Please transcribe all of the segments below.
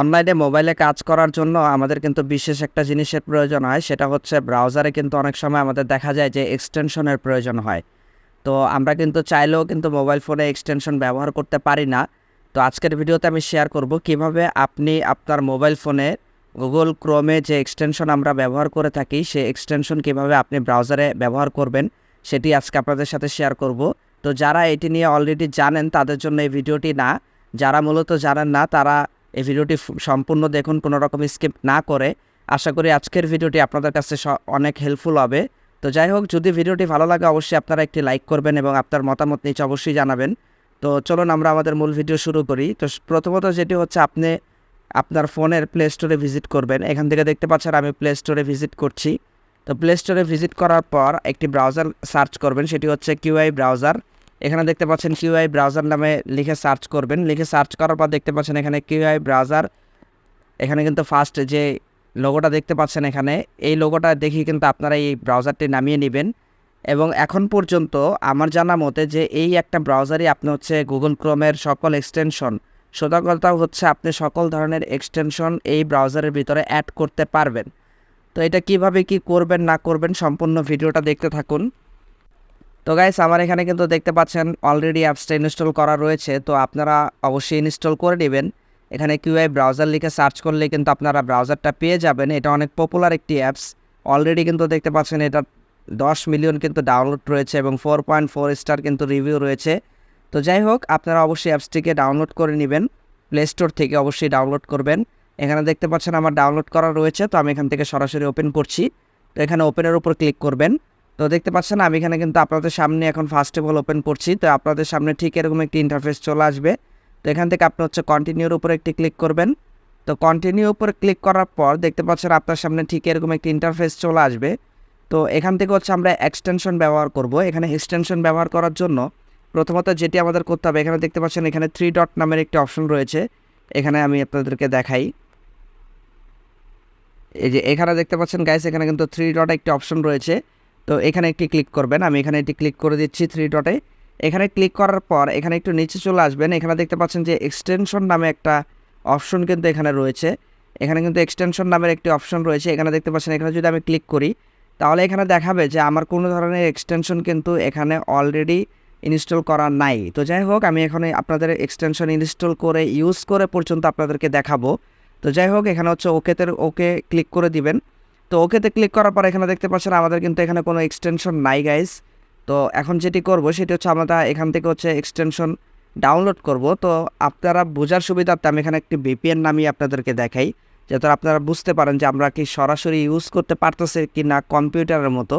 অনলাইনে মোবাইলে কাজ করার জন্য আমাদের কিন্তু বিশেষ একটা জিনিসের প্রয়োজন হয়, সেটা হচ্ছে ব্রাউজারে কিন্তু অনেক সময় আমাদের দেখা যায় যে এক্সটেনশনের প্রয়োজন হয়। তো আমরা কিন্তু চাইলেও কিন্তু মোবাইল ফোনে এক্সটেনশন ব্যবহার করতে পারি না। তো আজকের ভিডিওতে আমি শেয়ার করব কীভাবে আপনি আপনার মোবাইল ফোনে গুগল ক্রোমে যে এক্সটেনশন আমরা ব্যবহার করে থাকি, সেই এক্সটেনশন কীভাবে আপনি ব্রাউজারে ব্যবহার করবেন, সেটি আজকে আপনাদের সাথে শেয়ার করব। তো যারা এটি নিয়ে অলরেডি জানেন, তাদের জন্য এই ভিডিওটি না। যারা মূলত জানেন না, তারা এই ভিডিওটি সম্পূর্ণ দেখুন, কোনো রকম স্কিপ না করে। আশা করি আজকের ভিডিওটি আপনাদের কাছে অনেক হেল্পফুল হবে। তো যাই হোক, যদি ভিডিওটি ভালো লাগে, অবশ্যই আপনারা একটি লাইক করবেন এবং আপনার মতামত নিচে অবশ্যই জানাবেন। তো চলুন আমরা আমাদের মূল ভিডিও শুরু করি। তো প্রথমত যেটি হচ্ছে, আপনি আপনার ফোনের প্লে স্টোরে ভিজিট করবেন। এখান থেকে দেখতে পাচ্ছেন, আমি প্লে স্টোরে ভিজিট করছি। তো প্লে স্টোরে ভিজিট করার পর একটি ব্রাউজার সার্চ করবেন, সেটি হচ্ছে কিউআই ব্রাউজার এখানে দেখতে পাচ্ছেন কিউআই ব্রাউজার নামে লিখে সার্চ করবেন। লিখে সার্চ করার পর দেখতে পাচ্ছেন এখানে কিউআই ব্রাউজার। এখানে কিন্তু ফার্স্ট যে লোগোটা দেখতে পাচ্ছেন এখানে, এই লোগোটা দেখি কিন্তু আপনারা এই ব্রাউজারটি নামিয়ে নেবেন। এবং এখন পর্যন্ত আমার জানা মতে যে এই একটা ব্রাউজারই আপনি হচ্ছে গুগল ক্রোমের সকল এক্সটেনশন সোজা কথা হচ্ছে আপনি সকল ধরনের এক্সটেনশন এই ব্রাউজারের ভিতরে অ্যাড করতে পারবেন। তো এটা কীভাবে কি করবেন না করবেন সম্পূর্ণ ভিডিওটা দেখতে থাকুন। তো গাইস আমার এখানে কিন্তু দেখতে পাচ্ছেন অলরেডি অ্যাপসটা ইনস্টল করা রয়েছে। তো আপনারা অবশ্যই ইনস্টল করে নেবেন। এখানে কিউআই ব্রাউজার লিখে সার্চ করলে কিন্তু আপনারা ব্রাউজারটা পেয়ে যাবেন। এটা অনেক পপুলার একটি অ্যাপস অলরেডি কিন্তু দেখতে পাচ্ছেন এটা দশ মিলিয়ন কিন্তু ডাউনলোড রয়েছে এবং ফোর পয়েন্ট ফোর স্টার কিন্তু রিভিউ রয়েছে। তো যাই হোক, আপনারা অবশ্যই অ্যাপসটিকে ডাউনলোড করে নেবেন। প্লে স্টোর থেকে অবশ্যই ডাউনলোড করবেন। এখানে দেখতে পাচ্ছেন আমার ডাউনলোড করা রয়েছে। তো আমি এখান থেকে সরাসরি ওপেন করছি। তো এখানে ওপেনের উপর ক্লিক করবেন। তো দেখতে পাচ্ছেন, আমি এখানে কিন্তু আপনাদের সামনে এখন ফার্স্ট অল ওপেন করছি। তো আপনাদের সামনে ঠিক এরকম একটি ইন্টারফেস চলে আসবে। তো এখান থেকে আপনি হচ্ছে কন্টিনিউর উপরে একটি ক্লিক করবেন। তো কন্টিনিউ উপরে ক্লিক করার পর দেখতে পাচ্ছেন, আপনার সামনে ঠিক এরকম একটি ইন্টারফেস চলে আসবে। তো এখান থেকে হচ্ছে আমরা এক্সটেনশন ব্যবহার করব। এখানে এক্সটেনশন ব্যবহার করার জন্য প্রথমত যেটি আমাদের করতে হবে, এখানে দেখতে পাচ্ছেন, এখানে থ্রি ডট নামের একটি অপশন রয়েছে। এখানে আমি আপনাদেরকে দেখাই। এই যে এখানে দেখতে পাচ্ছেন গাইস এখানে কিন্তু থ্রি ডট একটি অপশন রয়েছে। তো এখানে একটি ক্লিক করবেন। আমি এখানে একটি ক্লিক করে দিচ্ছি থ্রি ডটে এখানে ক্লিক করার পর এখানে একটু নিচে চলে আসবেন। এখানে দেখতে পাচ্ছেন যে এক্সটেনশন নামে একটা অপশন কিন্তু এখানে রয়েছে। এখানে কিন্তু এক্সটেনশন নামের একটি অপশন রয়েছে। এখানে দেখতে পাচ্ছেন, এখানে যদি আমি ক্লিক করি, তাহলে এখানে দেখাবে যে আমার কোনো ধরনের এক্সটেনশন কিন্তু এখানে অলরেডি ইনস্টল করা নাই। তো যাই হোক, আমি এখানে আপনাদের এক্সটেনশন ইনস্টল করে ইউজ করে পর্যন্ত আপনাদেরকে দেখাবো। তো যাই হোক, এখানে হচ্ছে ওকেতে ওকে ক্লিক করে দিবেন। তো ওকেতে ক্লিক করার পর এখানে দেখতে পাচ্ছেন আমাদের কিন্তু এখানে কোনো এক্সটেনশন নাই গাইস তো এখন যেটি করব সেটি হচ্ছে আমরা এখান থেকে হচ্ছে এক্সটেনশন ডাউনলোড করব। তো আপনারা বোঝার সুবিধার্থে আমি এখানে একটি ভিপিএন নামিয়ে আপনাদেরকে দেখাই, যাতে আপনারা বুঝতে পারেন যে আমরা কি সরাসরি ইউজ করতে পারতেছে কি না কম্পিউটারের মতো।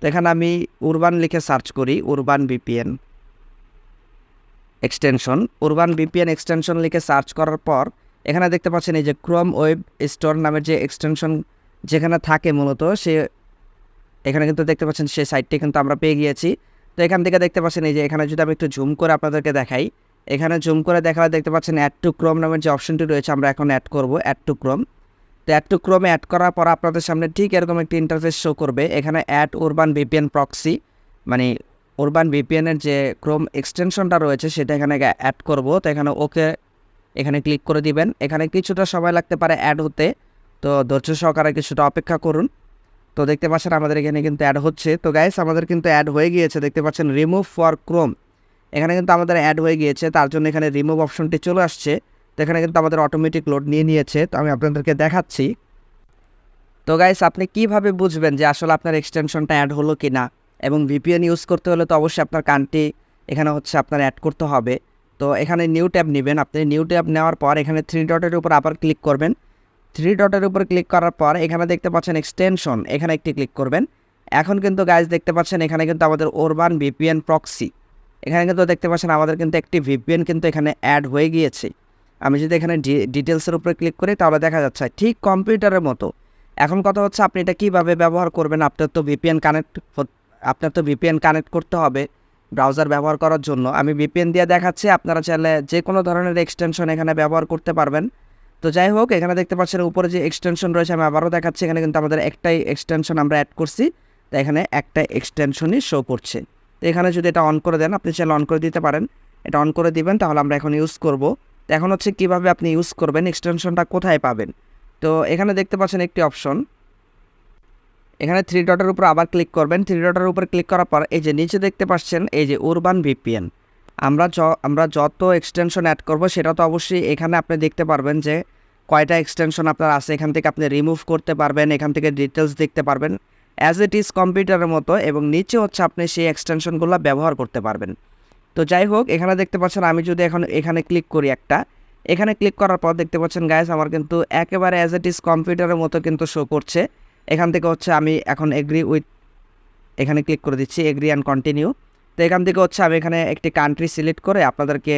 তো এখানে আমি উরবান লিখে সার্চ করি urban VPN extension urban VPN extension লিখে সার্চ করার পর এখানে দেখতে পাচ্ছেন এই যে ক্রোম ওয়েব স্টোর নামের যে এক্সটেনশন যেখানে থাকে মূলত, সে এখানে কিন্তু দেখতে পাচ্ছেন সেই সাইটটি কিন্তু আমরা পেয়ে গিয়েছি। তো এখান থেকে দেখতে পাচ্ছেন এই যে, এখানে যদি আমি একটু জুম করে আপনাদেরকে দেখাই, এখানে জুম করে দেখালে দেখতে পাচ্ছেন অ্যাড টু ক্রোম নামের যে অপশনটি রয়েছে, আমরা এখন অ্যাড করব অ্যাড টু ক্রোম তো অ্যাড টু ক্রোমে অ্যাড করার পর আপনাদের সামনে ঠিক এরকম একটি ইন্টারফেস শো করবে। এখানে অ্যাড ওরবান ভিপিএন প্রক্সি মানে ওরবান ভিপিএনের যে ক্রোম এক্সটেনশনটা রয়েছে, সেটা এখানে অ্যাড করব। তো এখানে ওকে এখানে ক্লিক করে দিবেন। এখানে কিছুটা সময় লাগতে পারে অ্যাড হতে। তো ধৈর্য সহকারে কিছুটা অপেক্ষা করুন। তো দেখতে পাচ্ছেন আমাদের এখানে কিন্তু অ্যাড হচ্ছে। তো গাইস আমাদের কিন্তু অ্যাড হয়ে গিয়েছে। দেখতে পাচ্ছেন রিমুভ ফর ক্রোম এখানে কিন্তু আমাদের অ্যাড হয়ে গিয়েছে। তার জন্য এখানে রিমুভ অপশনটি চলে আসছে। তো এখানে কিন্তু আমাদের অটোমেটিক লোড নিয়ে নিয়েছে। তো আমি আপনাদেরকে দেখাচ্ছি। তো গাইস আপনি কীভাবে বুঝবেন যে আসলে আপনার এক্সটেনশনটা অ্যাড হলো কি না এবং ভিপিএন ইউজ করতে হলে তো অবশ্যই আপনার কানটি এখানে হচ্ছে আপনার অ্যাড করতে হবে। তো এখানে নিউ ট্যাব নেবেন। আপনি নিউ ট্যাব নেওয়ার পর এখানে থ্রি ডটের উপর আবার ক্লিক করবেন। থ্রি ডটের উপর ক্লিক করার পর এখানে দেখতে পাচ্ছেন এক্সটেনশন এখানে একটি ক্লিক করবেন। এখন কিন্তু গাইজ দেখতে পাচ্ছেন এখানে কিন্তু আমাদের ওরবান ভিপিএন প্রক্সি এখানে কিন্তু দেখতে পাচ্ছেন আমাদের কিন্তু একটি ভিপিএন কিন্তু এখানে অ্যাড হয়ে গিয়েছে। আমি যদি এখানে ডিটেলসের উপরে ক্লিক করি তাহলে দেখা যাচ্ছে ঠিক কম্পিউটারের মতো। এখন কথা হচ্ছে আপনি এটা কীভাবে ব্যবহার করবেন? আপনার তো ভিপিএন কানেক্ট আপনার তো ভিপিএন কানেক্ট করতে হবে ব্রাউজার ব্যবহার করার জন্য। আমি ভিপিএন দিয়ে দেখাচ্ছি, আপনারা চাইলে যে কোনো ধরনের এক্সটেনশন এখানে ব্যবহার করতে পারবেন। তো যাই হোক, এখানে দেখতে পাচ্ছেন উপরে যে এক্সটেনশন রয়েছে, আমি আবারও দেখাচ্ছি। এখানে কিন্তু আমাদের একটাই এক্সটেনশন আমরা অ্যাড করছি। তো এখানে একটা এক্সটেনশনই শো করছে। তো এখানে যদি এটা অন করে দেন, আপনি চাইলে অন করে দিতে পারেন। এটা অন করে দিবেন, তাহলে আমরা এখন ইউজ করব। তো এখন হচ্ছে কীভাবে আপনি ইউজ করবেন এক্সটেনশনটা কোথায় পাবেন? তো এখানে দেখতে পাচ্ছেন একটি অপশন এখানে থ্রি ডটের উপর আবার ক্লিক করবেন। থ্রি ডটের উপর ক্লিক করার পর, এই যে নিচে দেখতে পাচ্ছেন, এই যে উরবান ভিপিএন আমরা আমরা যত এক্সটেনশন অ্যাড করব, সেটা তো অবশ্যই এখানে আপনি দেখতে পারবেন যে কয়টা এক্সটেনশন আপনার আছে, এখান থেকে আপনি রিমুভ করতে পারবেন, এখান থেকে ডিটেলস দেখতে পারবেন। অ্যাজ ইট ইজ কম্পিউটারের মতো এবং নিচে হচ্ছে আপনি সেই এক্সটেনশনগুলো ব্যবহার করতে পারবেন। তো যাই হোক, এখানে দেখতে পাচ্ছেন আমি যদি এখন এখানে ক্লিক করি একটা, এখানে ক্লিক করার পর দেখতে পাচ্ছেন গাইস আমার কিন্তু একেবারে অ্যাজ ইট ইজ কম্পিউটারের মতো কিন্তু শো করছে। এখান থেকে হচ্ছে আমি এখন এগ্রি উইথ এখানে ক্লিক করে দিচ্ছি এগ্রি অ্যান্ড কন্টিনিউ তো এখান থেকে হচ্ছে আমি এখানে একটি কান্ট্রি সিলেক্ট করে আপনাদেরকে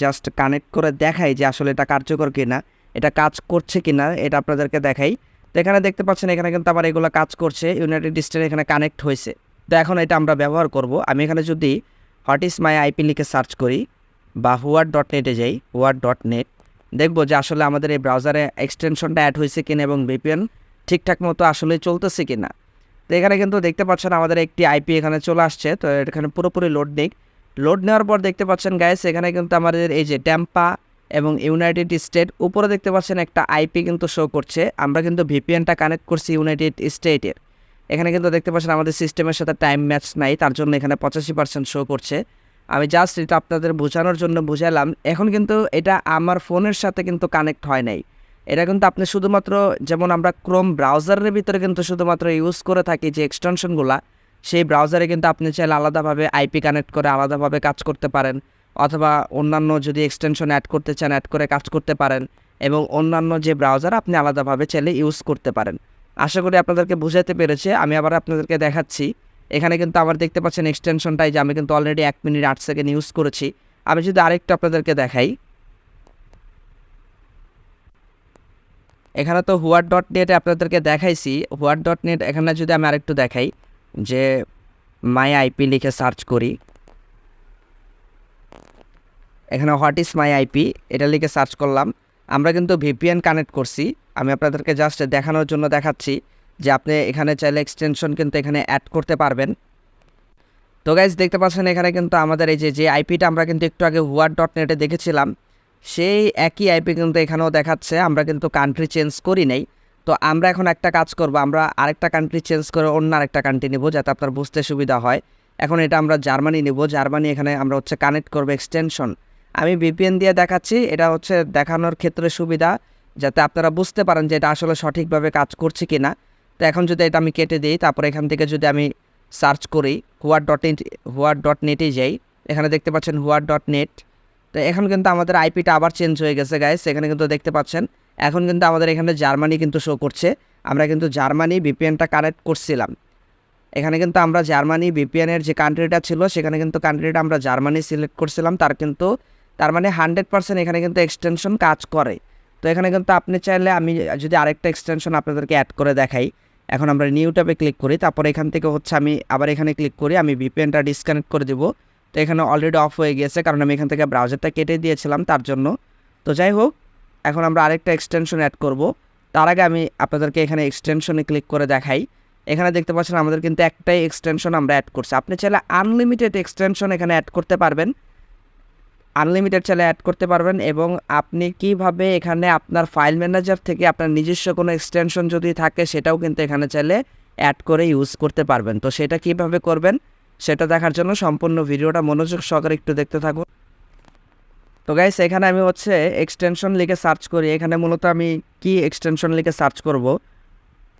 জাস্ট কানেক্ট করে দেখাই যে আসলে এটা কার্যকর কিনা। এটা কাজ করছে কিনা, এটা আপনাদেরকে দেখাই। তো এখানে দেখতে পাচ্ছেন, এখানে কিন্তু আমার এগুলো কাজ করছে ইউনাইটেড স্টেট এখানে কানেক্ট হয়েছে। তো এখন এটা আমরা ব্যবহার করব। আমি এখানে যদি হোয়াট ইজ মাই আইপি লিখে সার্চ করি, বা হুয়ার ডট নেটে যাই হুয়ার ডট নেট দেখব যে আসলে আমাদের এই ব্রাউজারে এক্সটেনশনটা অ্যাড হয়েছে কিনা এবং ভিপিএন ঠিকঠাক মতো আসলে চলতেছে কিনা। তো এখানে কিন্তু দেখতে পাচ্ছেন আমাদের একটি আইপি এখানে চলে আসছে, তো এখানে পুরোপুরি লোড নিক। লোড নেওয়ার পর দেখতে পাচ্ছেন গ্যাস এখানে কিন্তু আমাদের এই যে ট্যাম্পা এবং ইউনাইটেড স্টেট উপরে দেখতে পাচ্ছেন একটা আইপি কিন্তু শো করছে। আমরা কিন্তু ভিপিএনটা কানেক্ট করছি ইউনাইটেড স্টেটের এখানে কিন্তু দেখতে পাচ্ছেন আমাদের সিস্টেমের সাথে টাইম ম্যাচ নাই, তার জন্য এখানে পঁচাশি পার্সেন্ট শো করছে। আমি জাস্ট এটা আপনাদের বোঝানোর জন্য বুঝালাম, এখন কিন্তু এটা আমার ফোনের সাথে কিন্তু কানেক্ট হয় নাই। এটা কিন্তু আপনি শুধুমাত্র যেমন আমরা ক্রোম ব্রাউজারের ভিতরে কিন্তু শুধুমাত্র ইউজ করে থাকি যে এক্সটেনশনগুলা সেই ব্রাউজারে কিন্তু আপনি চাইলে আলাদাভাবে আইপি কানেক্ট করে আলাদাভাবে কাজ করতে পারেন। অথবা অন্যান্য যদি এক্সটেনশন অ্যাড করতে চান অ্যাড করে কাজ করতে পারেন এবং অন্যান্য যে ব্রাউজার আপনি আলাদাভাবে চাইলে ইউজ করতে পারেন। আশা করি আপনাদেরকে বুঝাতে পেরেছে, আমি আবার আপনাদেরকে দেখাচ্ছি। এখানে কিন্তু আবার দেখতে পাচ্ছেন এক্সটেনশনটাই যে আমি কিন্তু অলরেডি এক মিনিট আট সেকেন্ড ইউজ করেছি। আমি যদি আরেকটু আপনাদেরকে দেখাই। এখানে তো হুয়ার ডট নেটে আপনাদেরকে দেখাইছি। হুয়ার ডট নেট এখানে যদি আমি আরেকটু দেখাই, যে মাই আইপি লিখে সার্চ করি। এখানে হোয়াট ইজ মাই আইপি এটা লিখে সার্চ করলাম। আমরা কিন্তু ভিপিএন কানেক্ট করছি। আমি আপনাদেরকে জাস্ট দেখানোর জন্য দেখাচ্ছি যে আপনি এখানে চাইলে এক্সটেনশন কিন্তু এখানে অ্যাড করতে পারবেন। তো গাইজ দেখতে পাচ্ছেন এখানে কিন্তু আমাদের এই যে যে আইপিটা আমরা কিন্তু একটু আগে হুয়ার ডট নেটে দেখেছিলাম, সেই একই আইপি কিন্তু এখানেও দেখাচ্ছে। আমরা কিন্তু কান্ট্রি চেঞ্জ করি নাই। তো আমরা এখন একটা কাজ করব, আমরা আরেকটা কান্ট্রি চেঞ্জ করে অন্য আরেকটা কান্ট্রি নেব যাতে আপনার বুঝতে সুবিধা হয়। এখন এটা আমরা জার্মানি নেব। জার্মানি এখানে আমরা হচ্ছে কানেক্ট করব এক্সটেনশন আমি ভিপিএন দিয়ে দেখাচ্ছি, এটা হচ্ছে দেখানোর ক্ষেত্রে সুবিধা, যাতে আপনারা বুঝতে পারেন যে এটা আসলে সঠিকভাবে কাজ করছে কি না তো এখন যদি এটা আমি কেটে দিই, তারপর এখান থেকে যদি আমি সার্চ করি, হুয়ার ডট নেট হুয়ার ডট নেটে যাই, এখানে দেখতে পাচ্ছেন হুয়ার ডট নেট। তো এখন কিন্তু আমাদের আইপিটা আবার চেঞ্জ হয়ে গেছে গাইস এখানে কিন্তু দেখতে পাচ্ছেন, এখন কিন্তু আমাদের এখানে জার্মানি কিন্তু শো করছে। আমরা কিন্তু জার্মানি ভিপিএনটা কানেক্ট করছিলাম। এখানে কিন্তু আমরা জার্মানি ভিপিএনের যে কান্ট্রিটা ছিল, সেখানে কিন্তু কান্ট্রিটা আমরা জার্মানি সিলেক্ট করছিলাম, তার কিন্তু তার মানে হান্ড্রেড পার্সেন্ট এখানে কিন্তু এক্সটেনশন কাজ করে। তো এখানে কিন্তু আপনি চাইলে আমি যদি আরেকটা এক্সটেনশন আপনাদেরকে অ্যাড করে দেখাই। এখন আমরা নিউ ট্যাবে ক্লিক করি, তারপর এখান থেকে হচ্ছে আমি আবার এখানে ক্লিক করি, আমি ভিপিএনটা ডিসকানেক্ট করে দেবো। তো এখানে অলরেডি অফ হয়ে গিয়েছে, কারণ আমি এখান থেকে ব্রাউজারটা কেটে দিয়েছিলাম তার জন্য। তো যাই হোক, এখন আমরা আরেকটা এক্সটেনশন অ্যাড করব। তার আগে আমি আপনাদেরকে এখানে এক্সটেনশনে ক্লিক করে দেখাই। এখানে দেখতে পাচ্ছেন আমাদের কিন্তু একটাই এক্সটেনশন আমরা অ্যাড করছি। আপনি চাইলে আনলিমিটেড এক্সটেনশন এখানে অ্যাড করতে পারবেন। আনলিমিটেড চাইলে অ্যাড করতে পারবেন এবং আপনি কীভাবে এখানে আপনার ফাইল ম্যানেজার থেকে আপনার নিজস্ব কোনো এক্সটেনশন যদি থাকে, সেটাও কিন্তু এখানে চাইলে অ্যাড করে ইউজ করতে পারবেন। তো সেটা কীভাবে করবেন, সেটা দেখার জন্য সম্পূর্ণ ভিডিওটা মনোযোগ সহকারে একটু দেখতে থাকুন। তো গাইস এখানে আমি হচ্ছে এক্সটেনশন লিখে সার্চ করি। এখানে মূলত আমি কি এক্সটেনশন লিখে সার্চ করব?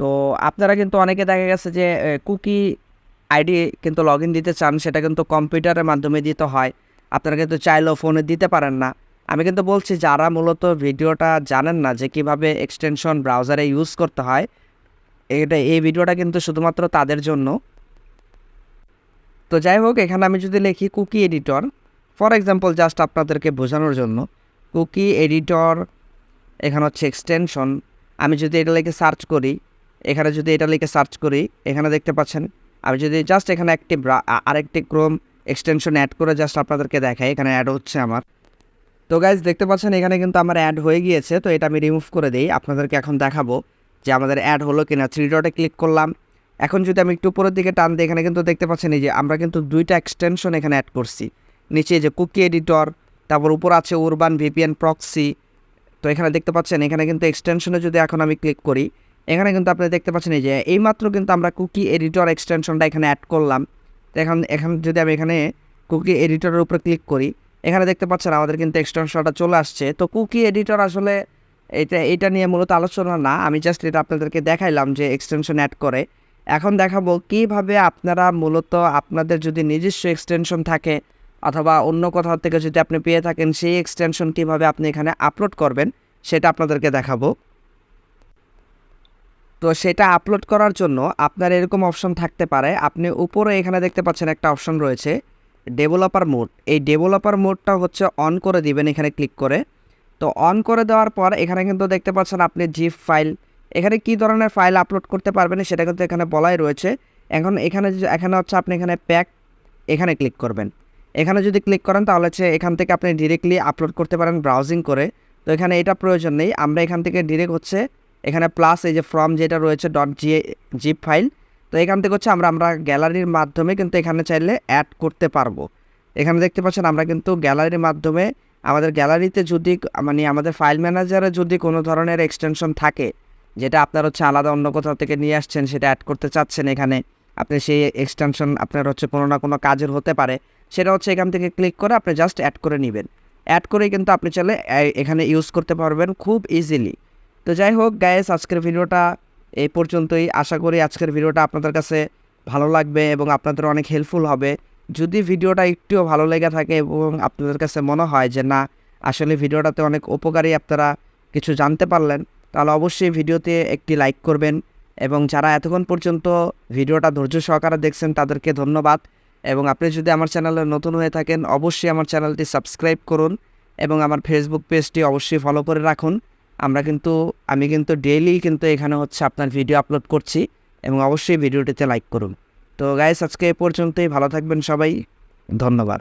তো আপনারা কিন্তু অনেকে দেখা গেছে যে কুকি আইডি কিন্তু লগ দিতে চান, সেটা কিন্তু কম্পিউটারের মাধ্যমে দিতে হয়। আপনারা কিন্তু চাইলেও ফোনে দিতে পারেন না। আমি কিন্তু বলছি, যারা মূলত ভিডিওটা জানেন না যে কীভাবে এক্সটেনশন ব্রাউজারে ইউজ করতে হয়, এটা, এই ভিডিওটা কিন্তু শুধুমাত্র তাদের জন্য। তো যাই হোক, এখানে আমি যদি লিখি cookie editor for example just আপনাদেরকে বোঝানোর জন্য কুকি এডিটর এখানে হচ্ছে এক্সটেনশন আমি যদি এটা লিখে সার্চ করি, এখানে যদি এটা লিখে সার্চ করি, এখানে দেখতে পাচ্ছেন, আমি যদি জাস্ট এখানে একটি আরেকটি ক্রোম এক্সটেনশন অ্যাড করে জাস্ট আপনাদেরকে দেখাই, এখানে অ্যাড হচ্ছে আমার। তো গাইজ দেখতে পাচ্ছেন, এখানে কিন্তু আমার অ্যাড হয়ে গিয়েছে, তো এটা আমি রিমুভ করে দিই, আপনাদেরকে এখন দেখাবো যে আমাদের অ্যাড হলো কিনা। থ্রি ডটে ক্লিক করলাম। এখন যদি আমি একটু উপরের দিকে টান দিই, এখানে কিন্তু দেখতে পাচ্ছেন, এই যে আমরা কিন্তু দুইটা এক্সটেনশন এখানে অ্যাড করছি। নিচে যে কুকি এডিটর তারপর উপর আছে উরবান ভিপিএন প্রক্সি তো এখানে দেখতে পাচ্ছেন, এখানে কিন্তু এক্সটেনশনে যদি এখন আমি ক্লিক করি, এখানে কিন্তু আপনি দেখতে পাচ্ছেন, এই যে এইমাত্র কিন্তু আমরা কুকি এডিটর এক্সটেনশনটা এখানে অ্যাড করলাম। এখন এখন যদি আমি এখানে কুকি এডিটরের উপরে ক্লিক করি, এখানে দেখতে পাচ্ছেন আমাদের কিন্তু এক্সটেনশনটা চলে আসছে। তো কুকি এডিটর আসলে এটা এটা নিয়ে মূলত আলোচনা না, আমি জাস্ট এটা আপনাদেরকে দেখাইলাম যে এক্সটেনশন অ্যাড করে। এখন দেখাবো কীভাবে আপনারা মূলত আপনাদের যদি নিজস্ব এক্সটেনশন থাকে অথবা অন্য কোথাও থেকে যদি আপনি পেয়ে থাকেন, সেই এক্সটেনশন কীভাবে আপনি এখানে আপলোড করবেন, সেটা আপনাদেরকে দেখাবো। তো সেটা আপলোড করার জন্য আপনার এরকম অপশন থাকতে পারে। আপনি উপরে এখানে দেখতে পাচ্ছেন একটা অপশন রয়েছে ডেভেলপার মোড এই ডেভেলপার মোডটা হচ্ছে অন করে দিবেন এখানে ক্লিক করে। তো অন করে দেওয়ার পর এখানে কিন্তু দেখতে পাচ্ছেন আপনি জিপ ফাইল এখানে কি ধরনের ফাইল আপলোড করতে পারবেন সেটা কিন্তু এখানে বলাই রয়েছে। এখন এখানে এখানে হচ্ছে আপনি এখানে প্যাক এখানে ক্লিক করবেন। এখানে যদি ক্লিক করেন তাহলে হচ্ছে এখান থেকে আপনি ডিরেক্টলি আপলোড করতে পারেন ব্রাউজিং করে। তো এখানে এটা প্রয়োজন নেই, আমরা এখান থেকে ডিরেক্ট হচ্ছে এখানে প্লাস এই যে ফর্ম যেটা রয়েছে ডট জি জিপ ফাইল তো এখান থেকে হচ্ছে আমরা আমরা গ্যালারির মাধ্যমে কিন্তু এখানে চাইলে অ্যাড করতে পারব। এখানে দেখতে পাচ্ছেন আমরা কিন্তু গ্যালারির মাধ্যমে আমাদের গ্যালারিতে যদি মানে আমাদের ফাইল ম্যানেজারে যদি কোনো ধরনের এক্সটেনশন থাকে, যেটা আপনার হচ্ছে আলাদা অন্য কোথাও থেকে নিয়ে আসছেন, সেটা অ্যাড করতে চাচ্ছেন এখানে, আপনি সেই এক্সটেনশন আপনার হচ্ছে কোনো না কোনো কাজের হতে পারে, সেটা হচ্ছে এখান থেকে ক্লিক করে আপনি জাস্ট অ্যাড করে নেবেন। অ্যাড করেই কিন্তু আপনি চাইলে এখানে ইউজ করতে পারবেন খুব ইজিলি তো যাই হোক গায়েস আজকের ভিডিওটা এই পর্যন্তই। আশা করি আজকের ভিডিওটা আপনাদের কাছে ভালো লাগবে এবং আপনাদের অনেক হেল্পফুল হবে। যদি ভিডিওটা একটুও ভালো লেগে থাকে এবং আপনাদের কাছে মনে হয় যে না, আসলে ভিডিওটাতে অনেক উপকারী আপনারা কিছু জানতে পারলেন, তাহলে অবশ্যই ভিডিওতে একটি লাইক করবেন এবং যারা এতক্ষণ পর্যন্ত ভিডিওটা ধৈর্য সহকারে দেখছেন, তাদেরকে ধন্যবাদ। এবং আপনি যদি আমার চ্যানেলে নতুন হয়ে থাকেন, অবশ্যই আমার চ্যানেলটি সাবস্ক্রাইব করুন এবং আমার ফেসবুক পেজটি অবশ্যই ফলো করে রাখুন। আমরা কিন্তু, আমি কিন্তু ডেইলি কিন্তু এখানে হচ্ছে আপনার ভিডিও আপলোড করছি এবং অবশ্যই ভিডিওটিতে লাইক করুন। তো গাইস আজকে এ পর্যন্তই, ভালো থাকবেন সবাই, ধন্যবাদ।